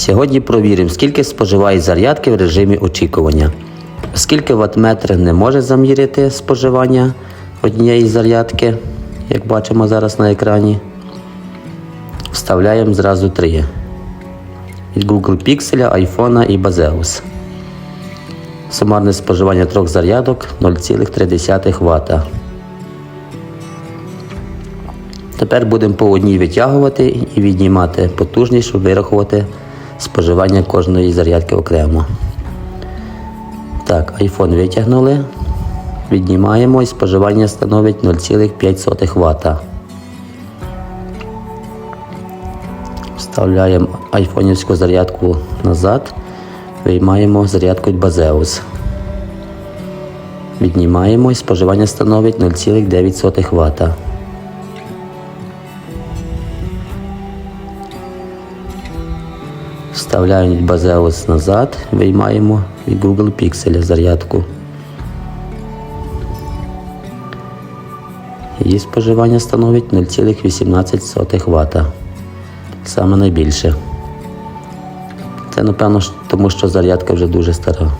Сьогодні провіримо, скільки споживає зарядки в режимі очікування. Оскільки ваттметр не може заміряти споживання однієї зарядки, як бачимо зараз на екрані, вставляємо зразу три. Від Google Pixel, iPhone і Bazeus. Сумарне споживання трьох зарядок 0,3 Вт. Тепер будемо по одній витягувати і віднімати потужність, щоб вирахувати споживання кожної зарядки окремо. Так, iPhone витягнули. Віднімаємо і споживання становить 0,5 Вт. Вставляємо айфонівську зарядку назад, виймаємо зарядку від Bazeus. Віднімаємо і споживання становить 0,9 Вт. Вставляємо базе ось назад, виймаємо і Google Pixel зарядку. Її споживання становить 0,18 Вт. Саме найбільше. Це напевно тому, що зарядка вже дуже стара.